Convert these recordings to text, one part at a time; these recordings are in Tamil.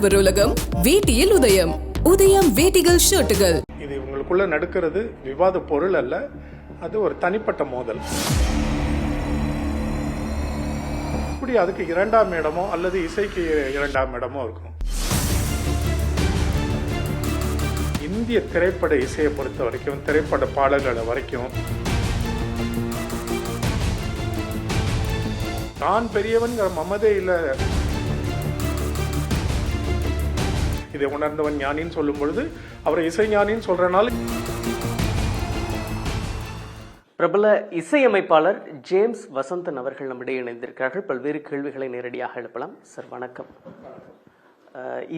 மாணவர் உலகம் வேட்டியில் உதயம். உதயம் வேட்டிகள் ஷர்ட்டுகள். இது இவங்களுக்குள்ள நடக்கிறது விவாத பொருள் அல்ல அது ஒரு தனிப்பட்ட மோதல். இப்படி அதுக்கு இரண்டாம் இடமோ அல்லது இசைக்கு இரண்டாம் இடமோ இருக்கும். இந்திய திரைப்பட இசையை பொறுத்த வரைக்கும் திரைப்பட பாடல்களை வரைக்கும் நான் பெரியவன்கிற மமதே இதை உணர்ந்தவன் ஞானின்னு சொல்லும் பொழுது அவரை இசை ஞானின்னு சொல்கிறனால பிரபல இசையமைப்பாளர் ஜேம்ஸ் வசந்தன் அவர்கள் நம்மிடையே இணைந்திருக்கிறார்கள். பல்வேறு கேள்விகளை நேரடியாக எழுப்பலாம். சார் வணக்கம்.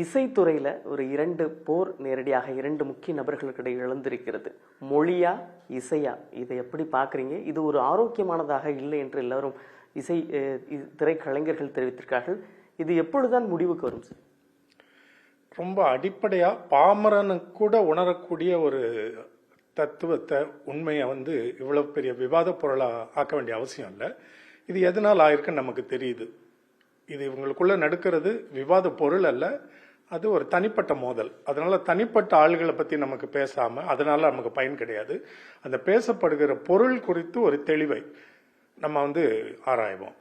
இசைத்துறையில் ஒரு இரண்டு போர் நேரடியாக இரண்டு முக்கிய நபர்களுக்கிடையே எழுந்திருக்கிறது மொழியா இசையா? இதை எப்படி பார்க்குறீங்க? இது ஒரு ஆரோக்கியமானதாக இல்லை என்று எல்லாரும் இசை திரைக்கலைஞர்கள் தெரிவித்திருக்கார்கள் இது எப்பொழுதுதான் முடிவுக்கு வரும் சார்? ரொம்ப அடிப்படையாக பாமரனுக்கு கூட உணரக்கூடிய ஒரு தத்துவத்தை உண்மையை வந்து இவ்வளோ பெரிய விவாத பொருளாக ஆக்க வேண்டிய அவசியம் இல்லை. இது எதனால் ஆயிருக்குன்னு நமக்கு தெரியுது. இது இவங்களுக்குள்ள நடக்கிறது விவாத பொருள் அல்ல. அது ஒரு தனிப்பட்ட மோதல். அதனால தனிப்பட்ட ஆள்களை பற்றி நமக்கு பேசாமல் அதனால நமக்கு பயன் கிடையாது. அந்த பேசப்படுகிற பொருள் குறித்து ஒரு தெளிவை நம்ம வந்து ஆராய்வோம்.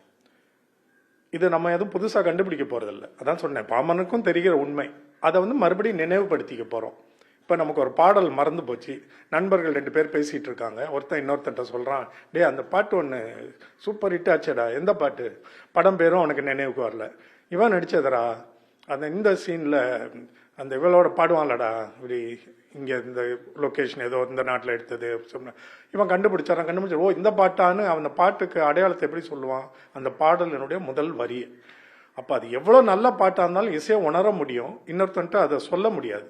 இது நம்ம எதுவும் புதுசாக கண்டுபிடிக்க போகிறதில்ல அதான் சொன்னேன் பாமனுக்கும் தெரிகிற உண்மை. அதை வந்து மறுபடியும் நினைவுபடுத்திக்க போகிறோம் இப்போ நமக்கு ஒரு பாடல் மறந்து போச்சு. நண்பர்கள் ரெண்டு பேர் பேசிகிட்டு இருக்காங்க. ஒருத்தன் இன்னொருத்தன்ட்ட சொல்கிறான் டே அந்த பாட்டு ஒன்று சூப்பர் ஹிட் ஆச்சடா. எந்த பாட்டு? படம் பேரும் உனக்கு நினைவுக்கு வரல. இவன் நடிச்சதரா அந்த இந்த சீனில் அந்த இவளோட பாடுவான்லடா. இப்படி இங்கே இந்த லொக்கேஷன் ஏதோ இந்த நாட்டில் எடுத்தது. சொன்ன இவன் கண்டுபிடிச்சாரான் கண்டுபிடிச்சா ஓ இந்த பாட்டான்னு அந்த பாட்டுக்கு அடையாளத்தை எப்படி சொல்லுவான்? அந்த பாடலினுடைய முதல் வரி. அப்போ அது எவ்வளோ நல்ல பாட்டாக இருந்தாலும் இசையை உணர முடியும். இன்னொருத்தன்ட்டு அதை சொல்ல முடியாது.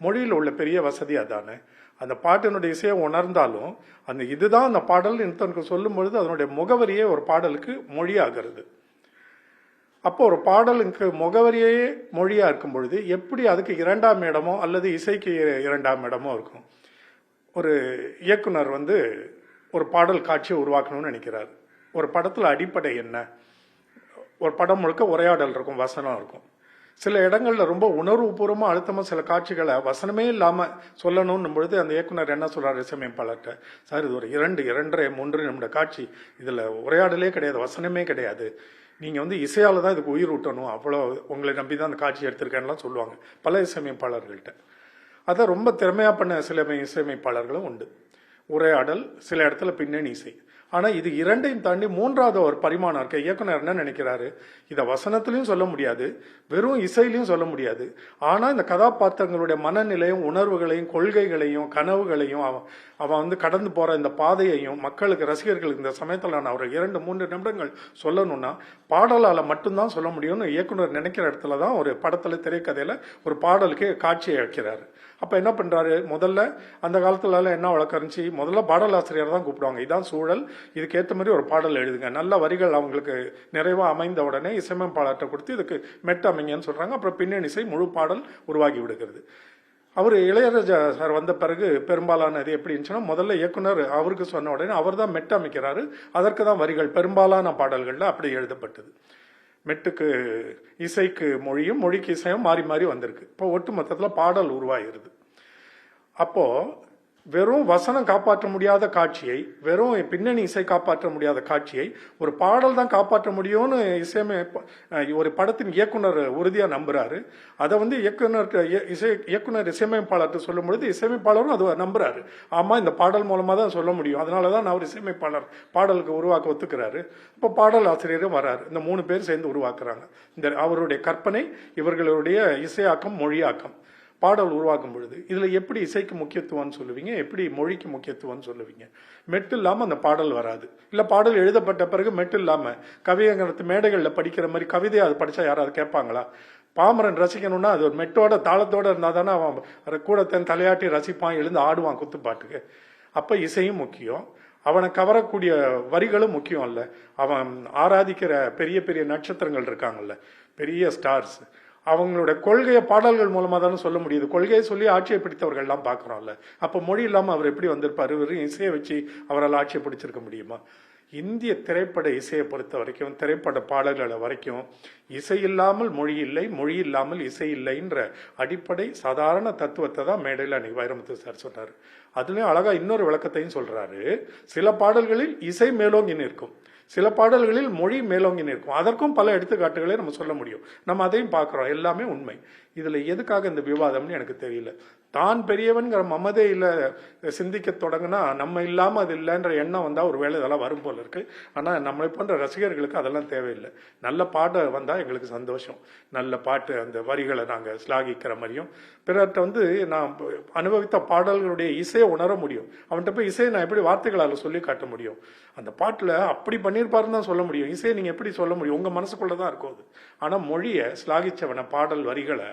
மொழியில் உள்ள பெரிய வசதி அதானே? அந்த பாட்டினுடைய இசையை உணர்ந்தாலும் அந்த இதுதான் அந்த பாடல் இன்னொருத்தனுக்கு சொல்லும் பொழுது அதனுடைய முகவரியே ஒரு பாடலுக்கு மொழியாகிறது. அப்போ ஒரு பாடலுக்கு முகவரியே மொழியாக இருக்கும் பொழுது எப்படி அதுக்கு இரண்டாம் இடமோ அல்லது இசைக்கு இரண்டாம் இடமோ இருக்கும்? ஒரு இயக்குனர் வந்து ஒரு பாடல் காட்சியை உருவாக்கணும்னு நினைக்கிறார். ஒரு படத்தில் அடிப்படை என்ன? ஒரு படம் முழுக்க உரையாடல் இருக்கும் வசனம் இருக்கும். சில இடங்களில் ரொம்ப உணர்வுபூர்வமாக அழுத்தமாக சில காட்சிகளை வசனமே இல்லாமல் சொல்லணும்னும் பொழுது அந்த இயக்குனர் என்ன சொல்கிறார் இசையமைப்பாளர்கிட்ட? சார் இது ஒரு இரண்டு இரண்டரை மூன்று நிமிட காட்சி. இதில் உரையாடலே கிடையாது வசனமே கிடையாது. நீங்கள் வந்து இசையால் தான் இதுக்கு உயிர் ஊட்டணும். அவ்வளோ உங்களை நம்பி தான் அந்த காட்சி எடுத்திருக்கேன்லாம் சொல்லுவாங்க. பல இசையமைப்பாளர்கள்ட்ட. அதை ரொம்ப திறமையாக பண்ண சில இசையமைப்பாளர்களும் உண்டு. உரையாடல் சில இடத்துல பின்னணி இசை. ஆனா இது இரண்டையும் தாண்டி மூன்றாவது ஒரு பரிமாணம் இருக்க. இயக்குனர் என்ன நினைக்கிறாரு? இதை வசனத்திலையும் சொல்ல முடியாது வெறும் இசையிலையும் சொல்ல முடியாது. ஆனா இந்த கதாபாத்திரங்களுடைய மனநிலையும் உணர்வுகளையும் கொள்கைகளையும் கனவுகளையும் அவன் அவன் வந்து கடந்து போற இந்த பாதையையும் மக்களுக்கு ரசிகர்களுக்கு இந்த சமயத்தில் நான் ஒரு இரண்டு மூன்று நிமிடங்கள் சொல்லணும்னா பாடலால மட்டும்தான் சொல்ல முடியும்னு இயக்குனர் நினைக்கிற இடத்துல தான் ஒரு படத்துல திரைக்கதையில ஒரு பாடலுக்கு காட்சியை வைக்கிறாரு அப்ப என்ன பண்றாரு? முதல்ல அந்த காலத்துல என்ன வழக்கம் இருந்துச்சு? முதல்ல பாடலாசிரியர் தான் கூப்பிடுவாங்க. இதான் சூழல். இதுக்கேற்ற மாதிரி ஒரு பாடல் எழுதுங்க. நல்ல வரிகள் அவங்களுக்கு நிறைவா அமைந்த உடனே இசையமைப்பாளர்கிட்ட கொடுத்து இதுக்கு மெட் அமைங்கன்னு சொல்றாங்க. அப்புறம் பின்னணி இசை முழு பாடல் உருவாகி விடுகிறது. அவர் இளையராஜா சார் வந்த பிறகு பெரும்பாலான இது எப்படி இருந்துச்சுன்னா முதல்ல இயக்குனர் அவருக்கு சொன்ன உடனே அவர் தான் மெட் அமைக்கிறாரு. அதற்கு தான் வரிகள். பெரும்பாலான பாடல்கள்ல அப்படி எழுதப்பட்டது. மெட்டுக்கு இசைக்கு மொழியும் மொழிக்கு இசையும் மாறி மாறி வந்திருக்கு. இப்போ ஒட்டு மொத்தத்தில் பாடல் உருவாகிருது அப்போ வெறும் வசனம் காப்பாற்ற முடியாத காட்சியை வெறும் பின்னணி இசை காப்பாற்ற முடியாத காட்சியை ஒரு பாடல் தான் காப்பாற்ற முடியும்னு இசையமை ஒரு படத்தின் இயக்குனர் உறுதியாக நம்புறாரு. அதை வந்து இயக்குனர் இசை இயக்குனர் இசையமைப்பாளர்கிட்ட சொல்லும் பொழுது இசையமைப்பாளரும் அதை நம்புறாரு. ஆமா இந்த பாடல் மூலமாக தான் சொல்ல முடியும். அதனால தான் அவர் இசையமைப்பாளர் பாடலுக்கு உருவாக்க ஒத்துக்கிறாரு. இப்போ பாடல் ஆசிரியரும் வராரு. இந்த மூணு பேர் சேர்ந்து உருவாக்குறாங்க. இந்த அவருடைய கற்பனை இவர்களுடைய இசையாக்கம் மொழியாக்கம். பாடல் உருவாக்கும் பொழுது இதில் எப்படி இசைக்கு முக்கியத்துவம்னு சொல்லுவீங்க எப்படி மொழிக்கு முக்கியத்துவம்னு சொல்லுவீங்க? மெட்டு இல்லாமல் அந்த பாடல் வராது. இல்லை பாடல் எழுதப்பட்ட பிறகு மெட்டு இல்லாமல் கவியங்கரத்து மேடைகளில் படிக்கிற மாதிரி கவிதையை அது படித்தா யாராவது கேட்பாங்களா? பாமரன் ரசிக்கணும்னா அது ஒரு மெட்டோட தாளத்தோட இருந்தால் தானே அவன் கூடத்தன் தலையாட்டி ரசிப்பான் எழுந்து ஆடுவான் குத்துப்பாட்டுக்கு. அப்போ இசையும் முக்கியம். அவனை கவரக்கூடிய வரிகளும் முக்கியம் இல்லை அவன் ஆராதிக்கிற பெரிய பெரிய நட்சத்திரங்கள் இருக்காங்கல்ல. பெரிய ஸ்டார்ஸ். அவங்களோட கொள்கையை பாடல்கள் மூலமாக தானே சொல்ல முடியுது. கொள்கையை சொல்லி ஆட்சியை பிடித்தவர்கள்லாம் பார்க்குறோம்ல. அப்போ மொழி இல்லாமல் அவர் எப்படி வந்திருப்பார்? வெறும் இசையை வச்சு அவரால் ஆட்சியை பிடிச்சிருக்க முடியுமா? இந்திய திரைப்பட இசையை பொறுத்த வரைக்கும் திரைப்பட பாடல்களை வரைக்கும் இசை இல்லாமல் மொழி இல்லை மொழி இல்லாமல் இசை இல்லைன்ற அடிப்படை சாதாரண தத்துவத்தை தான் மேடையில் அன்னைக்கு வைரமுத்து சார் சொன்னார். அதுலேயும் அழகாக இன்னொரு விளக்கத்தையும் சொல்கிறாரு சில பாடல்களில் இசை மேலோங்கி நிற்கும். சில பாடல்களில் மொழி மேலோங்கி நிற்கும். அதற்கும் பல எடுத்துக்காட்டுகளை நம்ம சொல்ல முடியும். நம்ம அதையும் பார்க்குறோம். எல்லாமே உண்மை. இதில் எதுக்காக இந்த விவாதம்னு எனக்கு தெரியல. தான் பெரியவன்கிற மமதையில சிந்திக்க தொடங்கினா நம்ம இல்லாமல் அது இல்லைன்ற எண்ணம் வந்தால் ஒரு வேலை இதெல்லாம் வரும் போல இருக்கு. ஆனால் நம்மளை போன்ற ரசிகர்களுக்கு அதெல்லாம் தேவையில்லை. நல்ல பாட்டு வந்தால் எங்களுக்கு சந்தோஷம். நல்ல பாட்டு அந்த வரிகளை நாங்கள் ஸ்லாகிக்கிற மாதிரியும். பிறர்கிட்ட வந்து நான் அனுபவித்த பாடல்களுடைய இசையை உணர முடியும். அவன்கிட்ட போய் இசையை நான் எப்படி வார்த்தைகளால் சொல்லி காட்ட முடியும்? அந்த பாட்டில் அப்படி பண்ணி பண்ணியிருப்பாருன்னு தான் சொல்ல முடியும். இசையை நீங்கள் எப்படி சொல்ல முடியும்? உங்கள் மனசுக்குள்ளே தான் இருக்கும் அது. ஆனால் மொழியை ஸ்லாகிச்சவனை பாடல் வரிகளை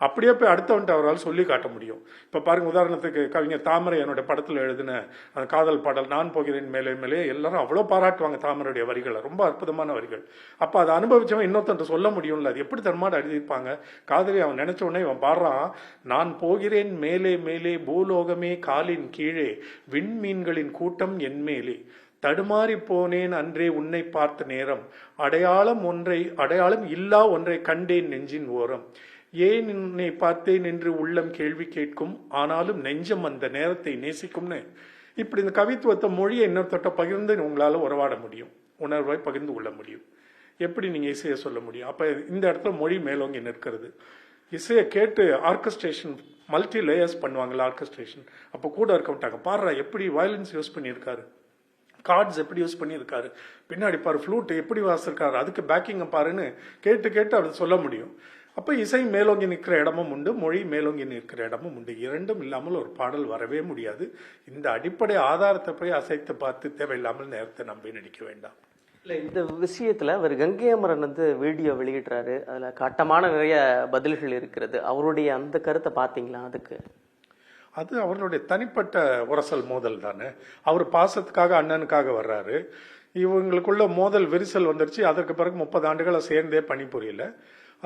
அப்படியே போய் அடுத்தவன்ட்டு அவரால் சொல்லி காட்ட முடியும். இப்போ பாருங்க உதாரணத்துக்கு கவிஞர் தாமரை என்னோட படத்தில் எழுதின அந்த காதல் பாடல் நான் போகிறேன் மேலே மேலே எல்லாரும் அவ்வளோ பாராட்டுவாங்க தாமரையுடைய வரிகளை. ரொம்ப அற்புதமான வரிகள். அப்போ அதை அனுபவிச்சவன் இன்னொருத்தன் சொல்ல முடியும்ல அது எப்படி தன்மாட எழுதியிருப்பாங்க காதலி அவன் நினைச்ச உடனே இவன் பாடுறான் நான் போகிறேன் மேலே மேலே பூலோகமே காலின் கீழே விண்மீன்களின் கூட்டம் என் மேலே. தடுமாறி போனேன் அன்றே உன்னை பார்த்த நேரம். அடையாளம் ஒன்றை அடையாளம் இல்லா ஒன்றை கண்டேன் நெஞ்சின் ஓரம். ஏன் உன்னை பார்த்தேன் என்று உள்ளம் கேள்வி கேட்கும்? ஆனாலும் நெஞ்சம் அந்த நேரத்தை நேசிக்கும்னு. இப்படி இந்த கவித்துவத்தை மொழியை இன்னொருத்தட்ட பகிர்ந்து உங்களால் உறவாட முடியும். உணர்வை பகிர்ந்து கொள்ள முடியும். எப்படி நீங்க இசையை சொல்ல முடியும்? அப்ப இந்த இடத்துல மொழி மேலோங்கி நிற்கிறது. இசையை கேட்டு ஆர்கஸ்ட்ரேஷன் மல்டி லேயர்ஸ் பண்ணுவாங்களா ஆர்கஸ்ட்ரேஷன். அப்போ கூட இருக்க மாட்டாங்க பாடுறா எப்படி வயலன்ஸ் யூஸ் பண்ணியிருக்காரு? கார்ட்ஸ் எப்படி யூஸ் பண்ணியிருக்காரு? பின்னாடி பாரு ஃப்ளூட் எப்படி வாசிருக்காரு அதுக்கு பேக்கிங்கை பாருன்னு கேட்டு கேட்டு அவர் சொல்ல முடியும். அப்போ இசை மேலோங்கி நிற்கிற இடமும் உண்டு மொழி மேலோங்கி நிற்கிற இடமும் உண்டு. இரண்டும் இல்லாமல் ஒரு பாடல் வரவே முடியாது. இந்த அடிப்படை ஆதாரத்தை போய் அசைத்து பார்த்து தேவையில்லாமல் நேரத்தை நம்பி நடிக்க வேண்டாம். இல்லை இந்த விஷயத்தில் அவர் கங்கை அமரன் வந்து வீடியோ வெளியிடுறாரு. அதில் கட்டமான நிறைய பதில்கள் இருக்கிறது. அவருடைய அந்த கருத்தை பார்த்தீங்களா அதுக்கு? அது அவர்களுடைய தனிப்பட்ட உரசல் மோதல் தானே. அவர் பாசத்துக்காக அண்ணனுக்காக வர்றாரு. இவங்களுக்குள்ள மோதல் விரிசல் வந்துருச்சு. அதற்கு பிறகு முப்பது ஆண்டுகளை சேர்ந்தே பணிபுரியல.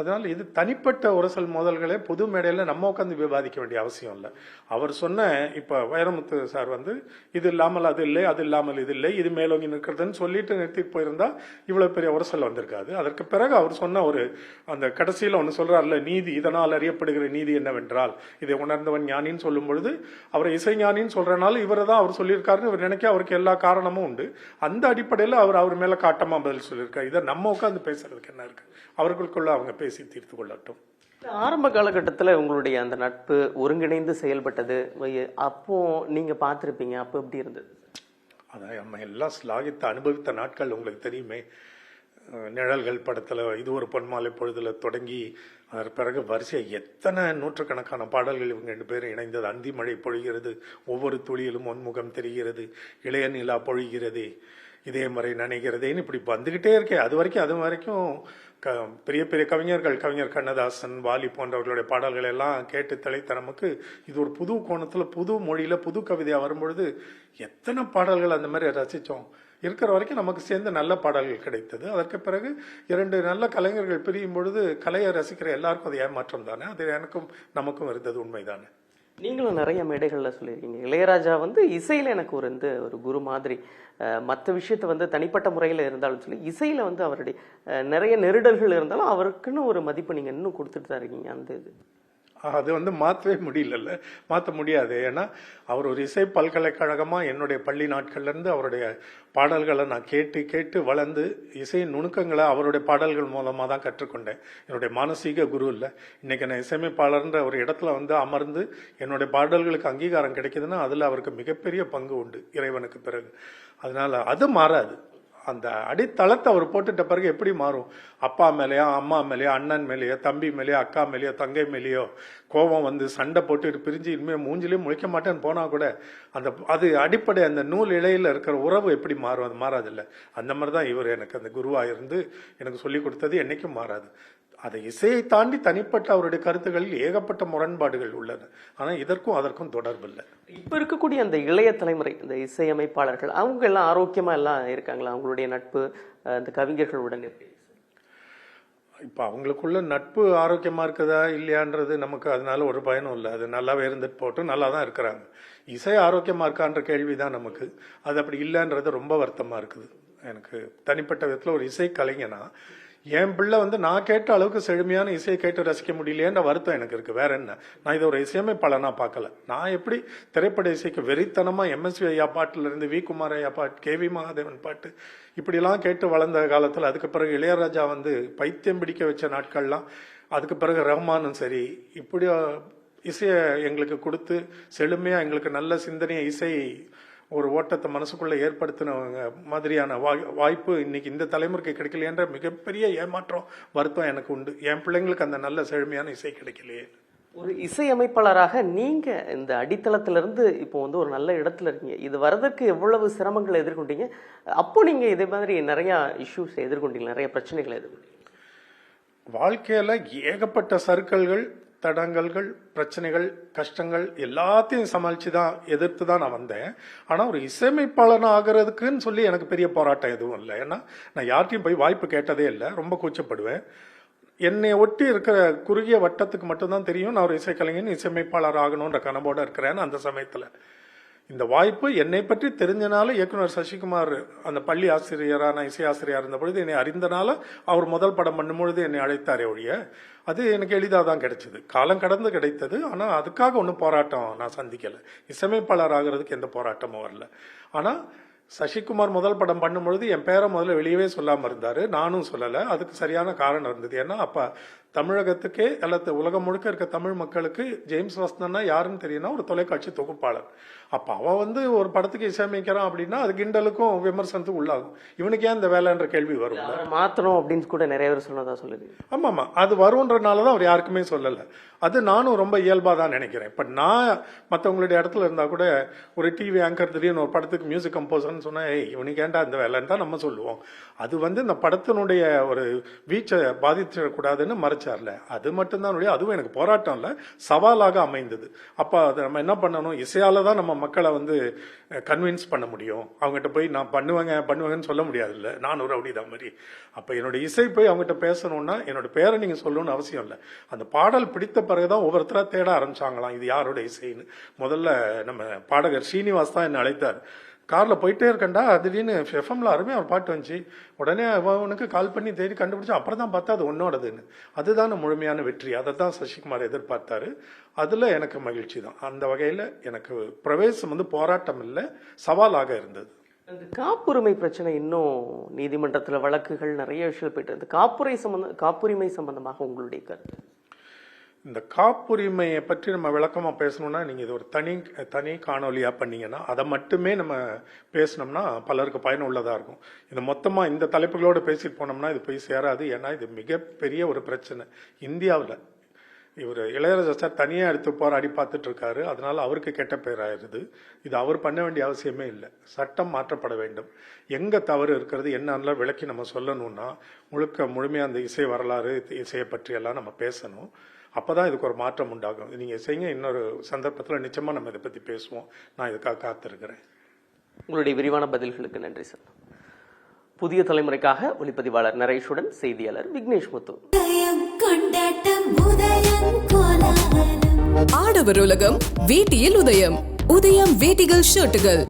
அதனால் இது தனிப்பட்ட உரசல் மோதல்களே பொது மேடையில் நம்ம உட்காந்து விவாதிக்க வேண்டிய அவசியம் இல்லை. அவர் சொன்ன இப்போ வைரமுத்து சார் வந்து இது இல்லாமல் அது இல்லை அது இல்லாமல் இது இல்லை இது மேலோங்கி நிற்கிறதுன்னு சொல்லிட்டு நிறுத்தி போயிருந்தா இவ்வளோ பெரிய உரசல் வந்திருக்காது. அதற்கு பிறகு அவர் சொன்ன ஒரு அந்த கடைசியில் ஒன்று சொல்றாருல நீதி இதனால் அறியப்படுகிற நீதி என்னவென்றால் இதை உணர்ந்தவன் ஞானின்னு சொல்லும் பொழுது அவரை இசைஞானின்னு சொல்கிறனால இவரை தான் அவர் சொல்லியிருக்காருன்னு இவர் நினைக்க அவருக்கு எல்லா காரணமும் உண்டு. அந்த அடிப்படையில் அவர் அவர் மேலே காட்டமாக பதில் சொல்லியிருக்காரு. இதை நம்ம உட்காந்து பேசுறதுக்கு என்ன இருக்கு? அவர்களுக்குள்ள அவங்க பேசி தீர்த்து கொள்ளட்டும். ஆரம்ப காலகட்டத்துல உங்களுடைய அந்த நட்பு ஒருங்கிணைந்து செயல்பட்டது அப்போ நீங்க பார்த்திருப்பீங்க அப்போ எப்படி இருந்தது? அதான் நம்ம எல்லாம் ஸ்லாகித்த அனுபவித்த நாட்கள் உங்களுக்கு தெரியுமே. நிழல்கள் படத்தில் இது ஒரு பொன்மாலை பொழுதுல தொடங்கி அதற்கு பிறகு வரிசை எத்தனை நூற்றுக்கணக்கான பாடல்கள் இவங்க ரெண்டு பேரும் இணைந்தது. அந்தி மழை பொழிகிறது ஒவ்வொரு துளியிலும் ஒன்முகம் தெரிகிறது இளைய நிலா பொழிகிறது இதே முறை நினைக்கிறதேன்னு இப்படி வந்துகிட்டே இருக்கேன் அது வரைக்கும் அது வரைக்கும் க பெரிய பெரிய கவிஞர்கள் கவிஞர் கண்ணதாசன் வாலி போன்றவர்களுடைய பாடல்கள் எல்லாம் கேட்டு திளைத்த நமக்கு இது ஒரு புது கோணத்தில் புது மொழியில் புது கவிதையாக வரும்பொழுது எத்தனை பாடல்கள் அந்த மாதிரி ரசித்தோம் இருக்கிற வரைக்கும் நமக்கு சேர்ந்து நல்ல பாடல்கள் கிடைத்தது. அதற்கு பிறகு இரண்டு நல்ல கலைஞர்கள் பிரியும் பொழுது கலையை ரசிக்கிற எல்லாருக்கும் அது ஏமாற்றம் தானே? அது எனக்கும் நமக்கும் இருந்தது உண்மைதானே? நீங்களும் நிறைய மேடைகளில் சொல்லியிருக்கீங்க. இளையராஜா வந்து இசையில் எனக்கு ஒரு வந்து ஒரு குரு மாதிரி மற்ற விஷயத்த வந்து தனிப்பட்ட முறையில் இருந்தாலும் சொல்லி இசையில் வந்து அவருடைய நிறைய நெருடல்கள் இருந்தாலும் அவருக்குன்னு ஒரு மதிப்பு நீங்கள் இன்னும் கொடுத்துட்டு தான் இருக்கீங்க அந்த இது. அது வந்து மாற்றவே முடியலல்ல. மாற்ற முடியாது. ஏன்னா அவர் ஒரு இசை பல்கலைக்கழகமாக என்னுடைய பள்ளி நாட்கள்லேருந்து அவருடைய பாடல்களை நான் கேட்டு கேட்டு வளர்ந்து இசை நுணுக்கங்களை அவருடைய பாடல்கள் மூலமாக தான் கற்றுக்கொண்டேன். என்னுடைய மானசீக குரு இல்லை. இன்றைக்கி நான் இசையமைப்பாளர்ன்ற ஒரு இடத்துல வந்து அமர்ந்து என்னுடைய பாடல்களுக்கு அங்கீகாரம் கிடைக்குதுன்னா அதில் அவருக்கு மிகப்பெரிய பங்கு உண்டு இறைவனுக்கு பிறகு. அதனால் அது மாறாது. அந்த அடித்தளத்தை அவர் போட்டுட்ட பிறகு எப்படி மாறும்? அப்பா மேலேயோ அம்மா மேலேயோ அண்ணன் மேலேயோ தம்பி மேலேயோ அக்கா மேலேயோ தங்கை மேலேயோ கோபம் வந்து சண்டை போட்டுட்டு பிரிஞ்சு இனிமேல் மூஞ்சிலையும் முழிக்க மாட்டேன்னு போனால் கூட அந்த அது அடிப்படை அந்த நூல் இழையில் இருக்கிற உறவு எப்படி மாறும்? அது மாறாதில்ல அந்த மாதிரி தான் இவர் எனக்கு அந்த குருவாக இருந்து எனக்கு சொல்லி கொடுத்தது என்னைக்கும் மாறாது. அதை இசையை தாண்டி தனிப்பட்ட அவருடைய கருத்துக்களில் ஏகப்பட்ட முரண்பாடுகள் உள்ளன. ஆனா இதற்கும் அதற்கும் தொடர்பு இல்லை இப்ப இருக்கக்கூடிய அந்த இளைய தலைமுறை இந்த இசையமைப்பாளர்கள் அவங்க எல்லாம் ஆரோக்கியமா எல்லாம் இருக்காங்களா? அவங்களுடைய நட்பு அஹ், இந்த கவிஞர்களுடன் எப்படி? இப்போ அவங்களுக்குள்ள நட்பு ஆரோக்கியமா இருக்குதா இல்லையான்றது நமக்கு அதனால ஒரு பயனும் இல்லை. அது நல்லாவே இருந்துட்டு போட்டும் நல்லா தான் இருக்கிறாங்க. இசை ஆரோக்கியமா இருக்கான்ற கேள்வி தான் நமக்கு. அது அப்படி இல்லைன்றது ரொம்ப வருத்தமா இருக்குது. எனக்கு தனிப்பட்ட விதத்தில் ஒரு இசை கலைஞனா என் பிள்ளை வந்து நான் கேட்ட அளவுக்கு செழுமையான இசையை கேட்டு ரசிக்க முடியலையேன்ற வருத்தம் எனக்கு இருக்கு. வேற என்ன? நான் இதை ஒரு இசையமைப்பாளனா பார்க்கல. நான் எப்படி திரைப்பட இசைக்கு வெறித்தனமா எம்எஸ்வி ஐயா பாட்டுல இருந்து வி குமார் ஐயா பாட்டு கே வி மகாதேவன் பாட்டு இப்படிலாம் கேட்டு வளர்ந்த காலத்தில் அதுக்கு பிறகு இளையராஜா வந்து பைத்தியம் பிடிக்க வச்ச நாட்கள்லாம் அதுக்கு பிறகு ரஹ்மானும் சரி இப்படி இசையை எங்களுக்கு கொடுத்து செழுமையா எங்களுக்கு நல்ல சிந்தனையை இசை ஒரு ஓட்டத்தை மனசுக்குள்ள ஏற்படுத்தினவங்க மாதிரியான வாய்- வாய்ப்பு இன்னைக்கு இந்த தலைமுறைக்கு கிடைக்கலையன்ற மிகப்பெரிய ஏமாற்றம் வருத்தம் எனக்கு உண்டு. என் பிள்ளைங்களுக்கு அந்த நல்ல செழுமையான இசை கிடைக்கலையே. ஒரு இசையமைப்பாளராக நீங்க இந்த அடித்தளத்துல இருந்து இப்போ வந்து ஒரு நல்ல இடத்துல இருக்கீங்க. இது வரதற்கு எவ்வளவு சிரமங்களை எதிர்கொண்டீங்க? அப்போ நீங்க இதே மாதிரி நிறைய இஷ்யூஸ் எதிர்கொண்டீங்க நிறைய பிரச்சனைகளை எதிர்கொண்டீங்க. வாழ்க்கையில ஏகப்பட்ட சறுக்கல்கள் தடங்கல்கள் பிரச்சனைகள் கஷ்டங்கள் எல்லாத்தையும் சமாளித்து தான் எதிர்த்து தான் நான் வந்தேன். ஆனால் ஒரு இசையமைப்பாளன் ஆகிறதுக்குன்னு சொல்லி எனக்கு பெரிய போராட்டம் எதுவும் இல்லை. ஏன்னா நான் யார்கிட்டையும் போய் வாய்ப்பு கேட்டதே இல்லை. ரொம்ப கூச்சப்படுவேன். என்னை ஒட்டி இருக்கிற குறுகிய வட்டத்துக்கு மட்டும்தான் தெரியும். நான் ஒரு இசைக்கலைஞன் இசையமைப்பாளர் ஆகணுன்ற கனவோடு இருக்கிறேன் அந்த சமயத்தில். இந்த வாய்ப்பு என்னை பற்றி தெரிஞ்சனால இயக்குனர் சசிகுமார் அந்த பள்ளி ஆசிரியரான நான் இசை ஆசிரியர் இருந்த பொழுது என்னை அறிந்தனால அவர் முதல் படம் பண்ணும் பொழுது என்னை அழைத்தாரே ஒழிய அது எனக்கு எளிதாக தான் கிடைச்சது. காலம் கடந்து கிடைத்தது. ஆனால் அதுக்காக ஒன்றும் போராட்டம் நான் சந்திக்கலை. இசையமைப்பாளர் ஆகிறதுக்கு எந்த போராட்டமும் வரல. ஆனால் சசிகுமார் முதல் படம் பண்ணும்பொழுது என் பேரை முதல்ல வெளியவே சொல்லாமல் இருந்தார். நானும் சொல்லலை. அதுக்கு சரியான காரணம் இருந்தது. ஏன்னா அப்போ தமிழகத்துக்கே அல்லது உலகம் முழுக்க இருக்க தமிழ் மக்களுக்கு ஜேம்ஸ் வசந்தன்னா யாருன்னு தெரியும்னா ஒரு தொலைக்காட்சி தொகுப்பாளர். அப்ப அவன் வந்து ஒரு படத்துக்கு இசையமைக்கிறான் அப்படின்னா அது கிண்டலுக்கும் விமர்சனத்துக்கும் உள்ளாகும். இவனுக்கு ஏன் இந்த வேலைன்ற கேள்வி வரும்? மாத்தணும் அப்படின்னு கூட நிறைய பேர் சொன்னதா சொல்லுது. ஆமாமா. அது வரும்ன்றனால தான் அவர் யாருக்குமே சொல்லல. அது நானும் ரொம்ப இயல்பா தான் நினைக்கிறேன். இப்ப நான் மத்தவங்களுடைய இடத்துல இருந்தா கூட ஒரு டிவி ஆங்கர் திடீர்னு ஒரு படத்துக்கு மியூசிக் கம்போசர்னு சொன்னா ஏய் இவனுக்கு ஏன்டா இந்த வேலைன்னு தான் நம்ம சொல்லுவோம். அது வந்து இந்த படத்தினுடைய ஒரு வீச்சை பாதிச்சிடக்கூடாதுன்னு மறைச்சார்ல அது மட்டும்தான் அதுவும் எனக்கு போராட்டம் இல்லை. சவாலாக அமைந்தது. அப்போ அதை நம்ம என்ன பண்ணணும்? இசையால தான் நம்ம மக்களை வந்து கன்வின்ஸ் பண்ண முடியும். அவங்ககிட்ட போய் நான் பண்ணுவேங்க பண்ணுவேங்கன்னு சொல்ல முடியாது இல்ல நான் ஒரு ரவுடி மாதிரி. அப்போ என்னோட இசை போய் அவங்ககிட்ட பேசணும்னா என்னோட பேரை நீங்கள் சொல்லணும்னு அவசியம் இல்லை. அந்த பாடல் பிடித்த பிறகுதான் ஒவ்வொருத்தராக தேட ஆரம்பிச்சாங்களாம் இது யாரோட இசைன்னு? முதல்ல நம்ம பாடகர் ஸ்ரீனிவாஸ் தான் என்னை அழைத்தார். காரில் போயிட்டே இருக்கேன்டா திடீர்னு எஃப்எம்ல அருமையாக ஒரு பாட்டு வந்துச்சு. உடனே அவனுக்கு கால் பண்ணி தேடி கண்டுபிடிச்சி அப்புறம் தான் பார்த்தா அது உன்னோடதுன்னு. அதுதான் முழுமையான வெற்றி. அதை தான் சசிகுமார் எதிர்பார்த்தாரு. அதில் எனக்கு மகிழ்ச்சி தான். அந்த வகையில் எனக்கு பிரவேசம் வந்து போராட்டம் இல்லை சவாலாக இருந்தது. காப்புரிமை பிரச்சனை இன்னும் நீதிமன்றத்தில் வழக்குகள் நிறைய விஷயம் போயிட்டு இருந்தது காப்புரை சம்பந்த காப்புரிமை சம்பந்தமாக உங்களுடைய கருத்து? இந்த காப்புரிமையை பற்றி நம்ம விளக்கமாக பேசணும்னா நீங்கள் இது ஒரு தனி தனி காணொலியாக பண்ணீங்கன்னா அதை மட்டுமே நம்ம பேசினோம்னா பலருக்கு பயனுள்ளதாக இருக்கும். இது மொத்தமாக இந்த தலைப்புகளோடு பேசிட்டு போனோம்னா இது போய் சேராது. ஏன்னா இது மிகப்பெரிய ஒரு பிரச்சனை. இந்தியாவில் இவர் இளையராஜா சார் தனியாக எடுத்து போராடி பார்த்துட்டு இருக்காரு. அதனால அவருக்கு கெட்ட பேர் ஆயிருது இது அவர் பண்ண வேண்டிய அவசியமே இல்லை. சட்டம் மாற்றப்பட வேண்டும். எங்க தவறு இருக்கிறது என்னன்னா விளக்கி நம்ம சொல்லணும்னா முழுக்க முழுமையாக அந்த இசை வரலாறு இசையை பற்றி எல்லாம் நம்ம பேசணும். அப்பதான் இதுக்கு ஒரு மாற்றம் உண்டாகும். நீங்க செய்யுங்க இன்னொரு சந்தர்ப்பத்தில் நிச்சயமா நம்ம இதை பத்தி பேசுவோம். நான் இதுக்காக காத்திருக்கிறேன். உங்களுடைய விரிவான பதில்களுக்கு நன்றி சார். புதிய தலைமுறைக்காக ஒளிப்பதிவாளர் நரேஷுடன் செய்தியாளர் விக்னேஷ் முத்து. ஆடவர் உலகம் வேட்டியில் உதயம். உதயம் வேட்டிகள் ஷர்ட்டுகள்.